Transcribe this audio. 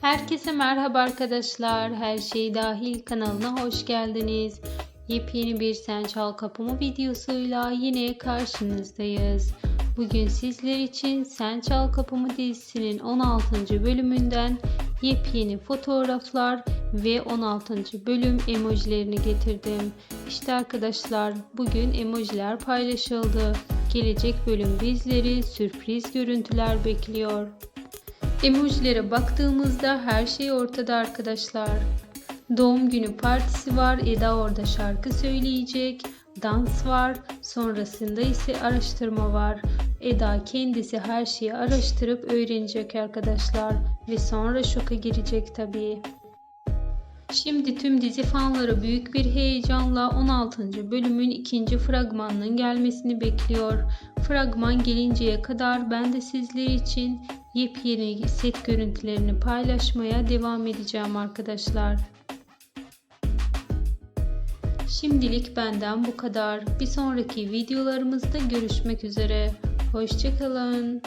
Herkese merhaba arkadaşlar. Her şey dahil kanalına hoş geldiniz. Yepyeni bir Sen Çal Kapımı videosuyla yine karşınızdayız. Bugün sizler için Sen Çal Kapımı dizisinin 16. bölümünden yepyeni fotoğraflar ve 16. bölüm emojilerini getirdim. İşte arkadaşlar bugün emojiler paylaşıldı. Gelecek bölüm bizleri sürpriz görüntüler bekliyor. Emojilere baktığımızda her şey ortada arkadaşlar. Doğum günü partisi var. Eda orada şarkı söyleyecek. Dans var. Sonrasında ise araştırma var. Eda kendisi her şeyi araştırıp öğrenecek arkadaşlar. Ve sonra şoka girecek tabii. Şimdi tüm dizi fanları büyük bir heyecanla 16. bölümün ikinci fragmanının gelmesini bekliyor. Fragman gelinceye kadar ben de sizler için yepyeni set görüntülerini paylaşmaya devam edeceğim arkadaşlar. Şimdilik benden bu kadar. Bir sonraki videolarımızda görüşmek üzere. Hoşçakalın.